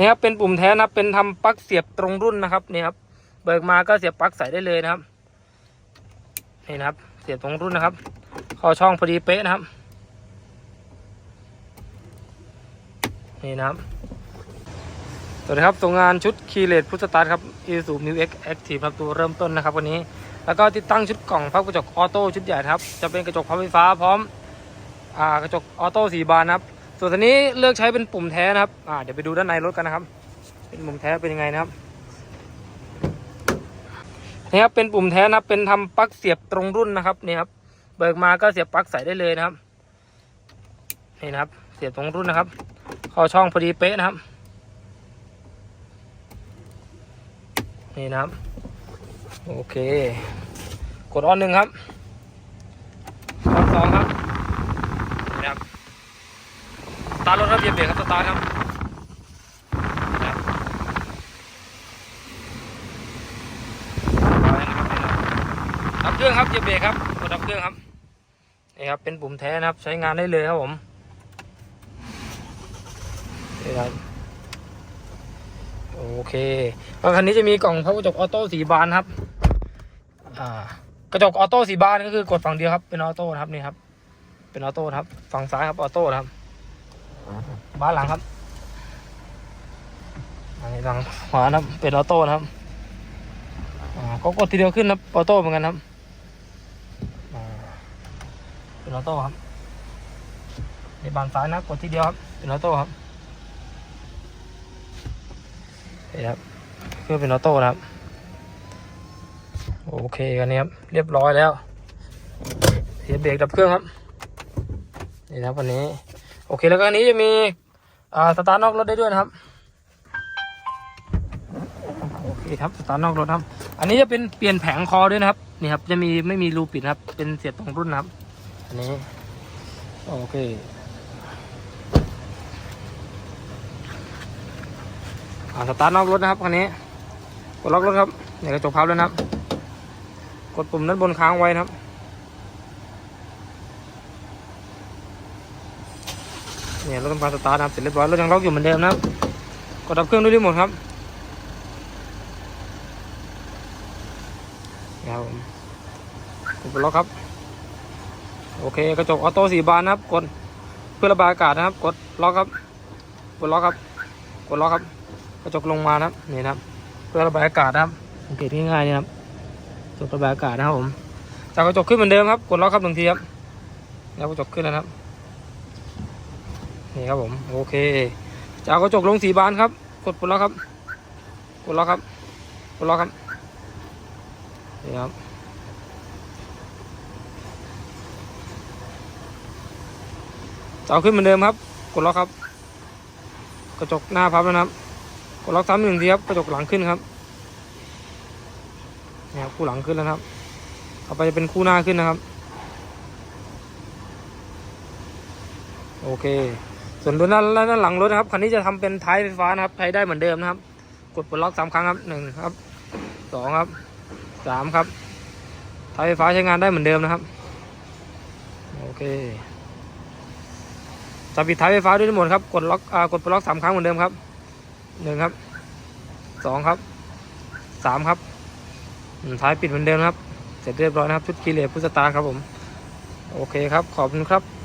นี่ครับเป็นปุ่มแท้นะครับเป็นทำปลั๊กเสียบตรงรุ่นนะครับนี่ครับเบิกมาก็เสียบปลั๊กใส่ได้เลยนะครับนี่นะครับ เสียบตรงรุ่นนะครับเข้าช่องพอดีเป๊ะนะครับ นี่นะครับสวัสดีครับส่งงานชุดคีเลตพุทธสตาร์ทครับ i s u m i w X Active ครับตัวเริ่มต้นนะครับวันนี้ แล้วก็ติดตั้งชุดกล่องพับกระจกออโต้ชุดใหญ่ครับ จะเป็นกระจกพับไฟฟ้าพร้อมอ่ากระจกออโต้สีบานนะครับ ส่วนตัวนี้เลือกใช้เป็นปุ่มแท้นะครับอ่าเดี๋ยวไปดูด้านในรถกันนะครับ เป็นปุ่มแท้เป็นยังไงนะครับนี่ครับเป็นปุ่มแท้นะครับ เป็นทำปลั๊กเสียบตรงรุ่นนะครับนี่ครับ เบิกมาก็เสียบปลั๊กใส่ได้เลยนะครับนี่นะครับ เสียบตรงรุ่นนะครับเข้าช่องพอดีเป๊ะนะครับ นี่นะครับ โอเค กดออนหนึ่งครับออนสองครับนี่ครับสตาร์ทรถครับเหยียบเบรกครับสตาร์ทครับนี่ครับปัดับเครื่องครับเหยียบเบรกครับกดดับเครื่องครับนี่ครับเป็นปุ่มแท้นะครับใช้งานได้เลยครับผมนี่ครับโอเคแล้วคันนี้จะมีกล่องพับกระจกออโต้สีบานครับอ่ากระจกออโต้สีบานก็คือกดฝั่งเดียวครับเป็นออโต้นะครับนี่ครับเป็นออโต้ครับฝั่งซ้ายครับออโต้ครับ บ้านหลังครับอันนี้ฝั่งขวานะครับเป็นออโต้นะครับก็กดทีเดียวขึ้นนะออโต้เหมือนกันครับเป็นออโต้ครับในบานซ้ายนะกดทีเดียวครับเป็นออโต้ครับนี่ครับเครื่อเป็นออโต้นะครับโอเคกันนี้ครับเรียบร้อยแล้วเสียบเบรกดับเครื่องครับนี่นะครับวันนี้ โอเคแล้วก็อันนี้จะมีสตาร์ทนอกรถได้ด้วยนะครับโอเคครับสตาร์ทนอกรถครับ อันนี้จะเป็นเปลี่ยนแผงคอด้วยนะครับนี่ครับจะมีไม่มีรูปิดครับเป็นเสียบตรงรุ่นนะครับ อันนี้โอเคอสตาร์ทนอกรถนะครับคันนี้ กดล็อกรถครับเนี่ยกระจกพับแล้วนะครับ กดปุ่มด้านบนค้างไว้นะครับ เนี่ยรถทำการสตาร์ทนะครับเสร็จเรียบร้อยรถยังล็อกอยู่เหมือนเดิมนะครับกดดับเครื่องด้วยรีโมทครับนี่ยครับผมกดล็อกครับ โอเคกระจกออโต้สีบานนะครับกดเพื่อระบายอากาศนะครับ กดล็อกครับ กดล็อกครับ กดล็อกครับ กระจกลงมานะครับนี่นะครับ เพื่อระบายอากาศนะครับสังเกตง่ายๆนี่ครับกระจกระบายอากาศนะครับผมจากกระจกขึ้นเหมือนเดิมครับ กดล็อกครับหนึ่งทีครับแล้วกระจกขึ้นแล้วครับ นี่ครับผมโอเคจากกระจกลงสีบานครับ กดปุ่มล็อกครับ กดล็อกครับกดล็อกครับนี่ครับจะเอาขึ้นเหมือนเดิมครับ กดล็อกครับ กระจกหน้าพับแล้วนะครับ กดล็อกซ้ำหนึ่งทีครับกระจกหลังขึ้นครับนี่ครับคู่หลังขึ้นแล้วครับต่อไปจะเป็นคู่หน้าขึ้นนะครับ โอเค ส่วนด้านหละด้านหลังรถนะครับคันนี้จะทำเป็นท้ายไฟฟ้านะครับใช้ได้เหมือนเดิมนะครับ กดปลดล็อกสามครั้งครับหนึ่งครับสองครับสามครับท้ายไฟฟ้าใช้งานได้เหมือนเดิมนะครับโอเคจะปิดท้ายไฟฟ้าด้วยทั้งหมดครับกดล็อกกดปลดล็อกสามครั้งเหมือนเดิมครับหนึ่งครับสองครับสามครับท้ายปิดเหมือนเดิมครับ เสร็จเรียบร้อยนะครับชุดคีเลพุทธสตาครับผม โอเคครับ ขอบคุณครับ